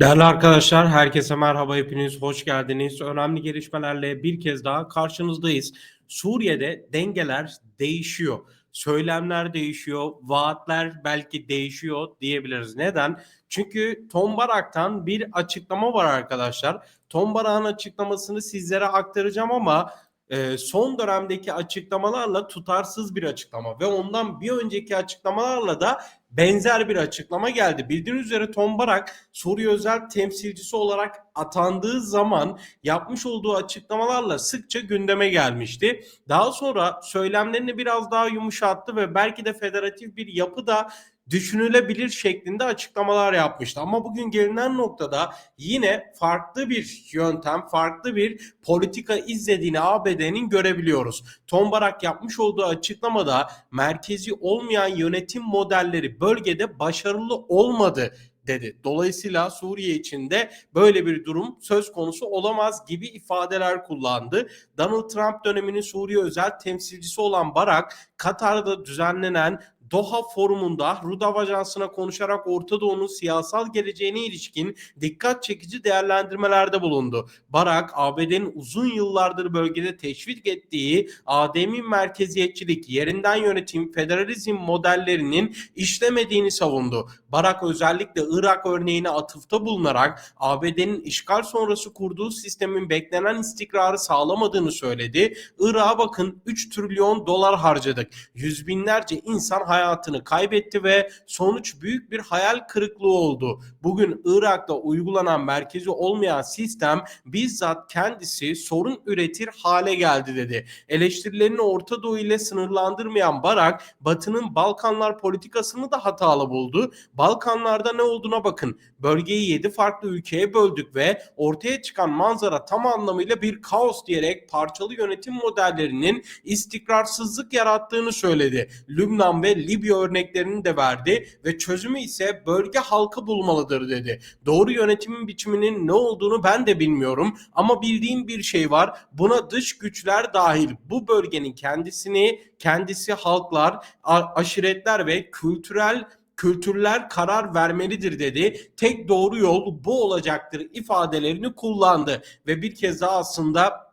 Değerli arkadaşlar, herkese merhaba, hepiniz hoş geldiniz. Önemli gelişmelerle bir kez daha karşınızdayız. Suriye'de dengeler değişiyor. Söylemler değişiyor, vaatler belki değişiyor diyebiliriz. Neden? Çünkü Tom Barak'tan bir açıklama var arkadaşlar. Tom Barak'ın açıklamasını sizlere aktaracağım ama e, son dönemdeki açıklamalarla tutarsız bir açıklama ve ondan bir önceki açıklamalarla da benzer bir açıklama geldi. Bildiğiniz üzere Tom Barak Suriye özel temsilcisi olarak atandığı zaman yapmış olduğu açıklamalarla sıkça gündeme gelmişti. Daha sonra söylemlerini biraz daha yumuşattı ve belki de federatif bir yapı da düşünülebilir şeklinde açıklamalar yapmıştı. Ama bugün gelinen noktada yine farklı bir yöntem, farklı bir politika izlediğini ABD'nin görebiliyoruz. Tom Barak yapmış olduğu açıklamada merkezi olmayan yönetim modelleri bölgede başarılı olmadı dedi. Dolayısıyla Suriye içinde böyle bir durum söz konusu olamaz gibi ifadeler kullandı. Donald Trump döneminin Suriye özel temsilcisi olan Barak, Katar'da düzenlenen Doha forumunda Rudav Ajansı'na konuşarak Orta Doğu'nun siyasal geleceğine ilişkin dikkat çekici değerlendirmelerde bulundu. Barak, ABD'nin uzun yıllardır bölgede teşvik ettiği ademi merkeziyetçilik, yerinden yönetim, federalizm modellerinin işlemediğini savundu. Barak özellikle Irak örneğine atıfta bulunarak ABD'nin işgal sonrası kurduğu sistemin beklenen istikrarı sağlamadığını söyledi. Irak'a bakın 3 trilyon dolar harcadık. Yüz binlerce insan hayatını kaybetti ve sonuç büyük bir hayal kırıklığı oldu. Bugün Irak'ta uygulanan merkezi olmayan sistem bizzat kendisi sorun üretir hale geldi dedi. Eleştirilerini Orta Doğu ile sınırlandırmayan Barak, Batı'nın Balkanlar politikasını da hatalı buldu. Balkanlarda ne olduğuna bakın. Bölgeyi 7 farklı ülkeye böldük ve ortaya çıkan manzara tam anlamıyla bir kaos diyerek parçalı yönetim modellerinin istikrarsızlık yarattığını söyledi. Lübnan ve Libya örneklerini de verdi ve çözümü ise bölge halkı bulmalıdır dedi. Doğru yönetimin biçiminin ne olduğunu ben de bilmiyorum ama bildiğim bir şey var. Buna dış güçler dahil bu bölgenin kendisini kendisi halklar, aşiretler ve kültürel kültürler karar vermelidir dedi. Tek doğru yol bu olacaktır ifadelerini kullandı ve bir kez daha aslında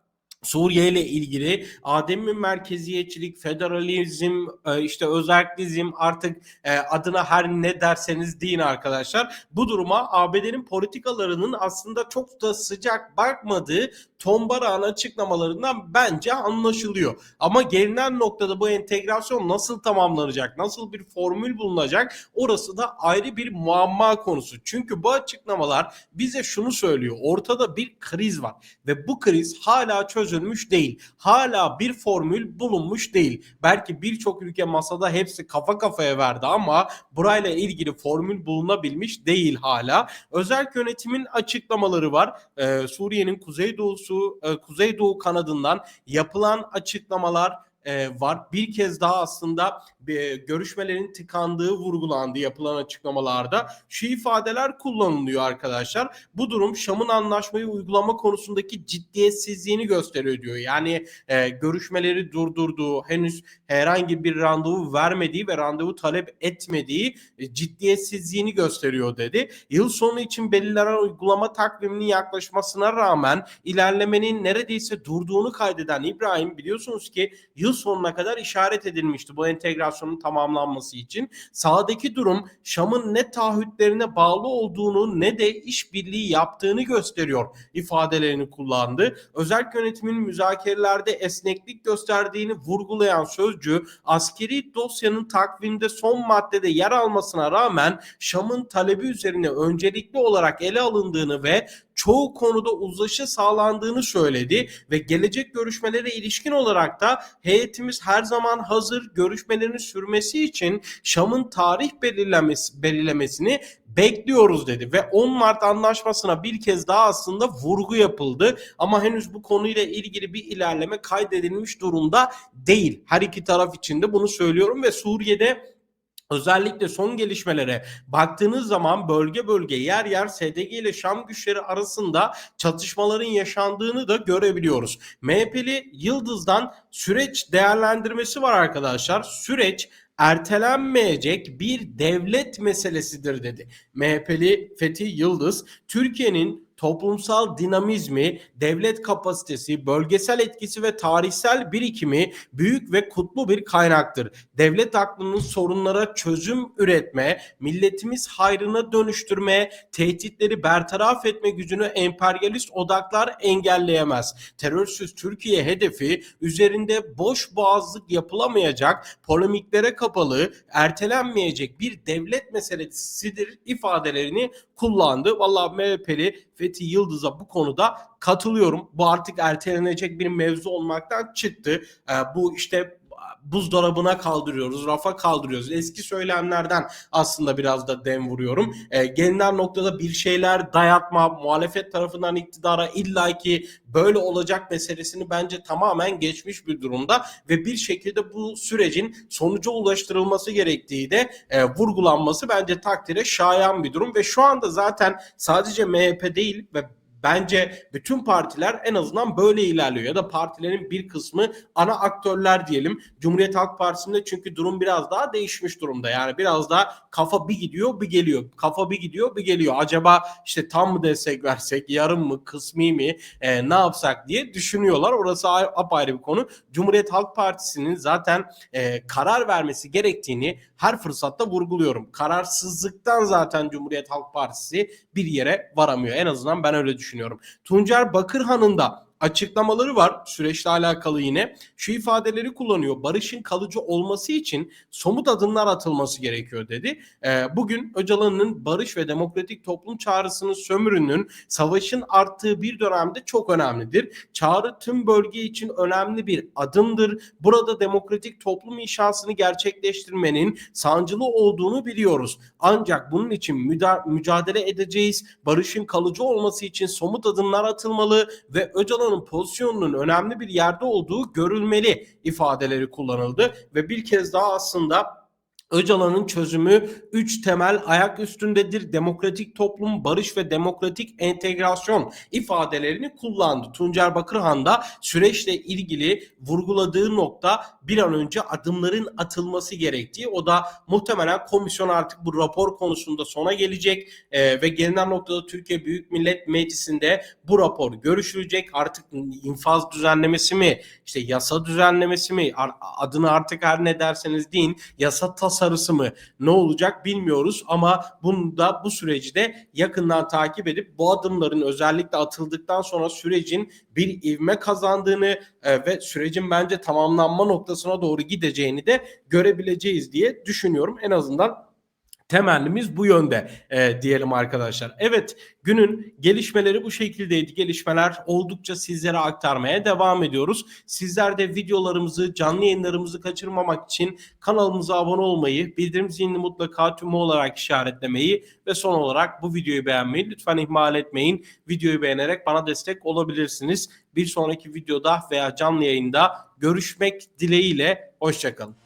Suriye ile ilgili ademi merkeziyetçilik, federalizm, e, işte özellikizm artık e, adına her ne derseniz deyin arkadaşlar. Bu duruma ABD'nin politikalarının aslında çok da sıcak bakmadığı Tom açıklamalarından bence anlaşılıyor. Ama gelinen noktada bu entegrasyon nasıl tamamlanacak, nasıl bir formül bulunacak orası da ayrı bir muamma konusu. Çünkü bu açıklamalar bize şunu söylüyor. Ortada bir kriz var ve bu kriz hala çözülmüş değil. Hala bir formül bulunmuş değil. Belki birçok ülke masada hepsi kafa kafaya verdi ama burayla ilgili formül bulunabilmiş değil hala. Özel yönetimin açıklamaları var. Ee, Suriye'nin kuzeydoğusu doğusu, e, Kuzeydoğu kanadından yapılan açıklamalar e, var. Bir kez daha aslında e, görüşmelerin tıkandığı vurgulandı yapılan açıklamalarda. Şu ifadeler kullanılıyor arkadaşlar. Bu durum Şam'ın anlaşmayı uygulama konusundaki ciddiyetsizliğini gösteriyor diyor. Yani e, görüşmeleri durdurduğu, henüz herhangi bir randevu vermediği ve randevu talep etmediği e, ciddiyetsizliğini gösteriyor dedi. Yıl sonu için belirlenen uygulama takviminin yaklaşmasına rağmen ilerlemenin neredeyse durduğunu kaydeden İbrahim biliyorsunuz ki yıl sonuna kadar işaret edilmişti bu entegrasyonun tamamlanması için. Sağdaki durum Şam'ın ne taahhütlerine bağlı olduğunu ne de işbirliği yaptığını gösteriyor ifadelerini kullandı. Özel yönetimin müzakerelerde esneklik gösterdiğini vurgulayan sözcü askeri dosyanın takvimde son maddede yer almasına rağmen Şam'ın talebi üzerine öncelikli olarak ele alındığını ve çoğu konuda uzlaşı sağlandığını söyledi ve gelecek görüşmelere ilişkin olarak da heyetimiz her zaman hazır görüşmelerin sürmesi için Şam'ın tarih belirlemesi, belirlemesini bekliyoruz dedi ve 10 Mart anlaşmasına bir kez daha aslında vurgu yapıldı ama henüz bu konuyla ilgili bir ilerleme kaydedilmiş durumda değil. Her iki taraf için de bunu söylüyorum ve Suriye'de Özellikle son gelişmelere baktığınız zaman bölge bölge yer yer SDG ile Şam güçleri arasında çatışmaların yaşandığını da görebiliyoruz. MHP'li Yıldız'dan süreç değerlendirmesi var arkadaşlar. Süreç ertelenmeyecek bir devlet meselesidir dedi. MHP'li Fethi Yıldız, Türkiye'nin toplumsal dinamizmi, devlet kapasitesi, bölgesel etkisi ve tarihsel birikimi büyük ve kutlu bir kaynaktır. Devlet aklının sorunlara çözüm üretme, milletimiz hayrına dönüştürme, tehditleri bertaraf etme gücünü emperyalist odaklar engelleyemez. Terörsüz Türkiye hedefi üzerinde boş boğazlık yapılamayacak, polemiklere kapalı, ertelenmeyecek bir devlet meselesidir ifadelerini kullandı. Vallahi MHP'li Fethi Yıldız'a bu konuda katılıyorum. Bu artık ertelenecek bir mevzu olmaktan çıktı. Ee, bu işte buzdolabına kaldırıyoruz, rafa kaldırıyoruz. Eski söylemlerden aslında biraz da dem vuruyorum. E, gelinen noktada bir şeyler dayatma, muhalefet tarafından iktidara illaki böyle olacak meselesini bence tamamen geçmiş bir durumda ve bir şekilde bu sürecin sonuca ulaştırılması gerektiği de e, vurgulanması bence takdire şayan bir durum ve şu anda zaten sadece MHP değil ve Bence bütün partiler en azından böyle ilerliyor ya da partilerin bir kısmı ana aktörler diyelim. Cumhuriyet Halk Partisi'nde çünkü durum biraz daha değişmiş durumda. Yani biraz daha kafa bir gidiyor bir geliyor. Kafa bir gidiyor bir geliyor. Acaba işte tam mı destek versek, yarım mı, kısmi mi, e, ne yapsak diye düşünüyorlar. Orası apayrı bir konu. Cumhuriyet Halk Partisi'nin zaten e, karar vermesi gerektiğini her fırsatta vurguluyorum. Kararsızlıktan zaten Cumhuriyet Halk Partisi bir yere varamıyor. En azından ben öyle düşünüyorum düşünüyorum. Tuncer Bakırhan'ın da açıklamaları var süreçle alakalı yine. Şu ifadeleri kullanıyor. Barışın kalıcı olması için somut adımlar atılması gerekiyor dedi. E, bugün Öcalan'ın barış ve demokratik toplum çağrısının sömürünün savaşın arttığı bir dönemde çok önemlidir. Çağrı tüm bölge için önemli bir adımdır. Burada demokratik toplum inşasını gerçekleştirmenin sancılı olduğunu biliyoruz. Ancak bunun için mücadele edeceğiz. Barışın kalıcı olması için somut adımlar atılmalı ve Öcalan'ın Erdoğan'ın pozisyonunun önemli bir yerde olduğu görülmeli ifadeleri kullanıldı ve bir kez daha aslında Öcalan'ın çözümü üç temel ayak üstündedir. Demokratik toplum, barış ve demokratik entegrasyon ifadelerini kullandı. Tuncer Bakırhan da süreçle ilgili vurguladığı nokta bir an önce adımların atılması gerektiği. O da muhtemelen komisyon artık bu rapor konusunda sona gelecek ee, ve gelinen noktada Türkiye Büyük Millet Meclisi'nde bu rapor görüşülecek. Artık infaz düzenlemesi mi, işte yasa düzenlemesi mi adını artık her ne derseniz deyin yasa tasarrufu tasarısı mı ne olacak bilmiyoruz ama bunu da bu süreci de yakından takip edip bu adımların özellikle atıldıktan sonra sürecin bir ivme kazandığını e, ve sürecin bence tamamlanma noktasına doğru gideceğini de görebileceğiz diye düşünüyorum. En azından Temellimiz bu yönde e, diyelim arkadaşlar. Evet günün gelişmeleri bu şekildeydi. Gelişmeler oldukça sizlere aktarmaya devam ediyoruz. Sizler de videolarımızı, canlı yayınlarımızı kaçırmamak için kanalımıza abone olmayı, bildirim zilini mutlaka tümü olarak işaretlemeyi ve son olarak bu videoyu beğenmeyi lütfen ihmal etmeyin. Videoyu beğenerek bana destek olabilirsiniz. Bir sonraki videoda veya canlı yayında görüşmek dileğiyle. Hoşçakalın.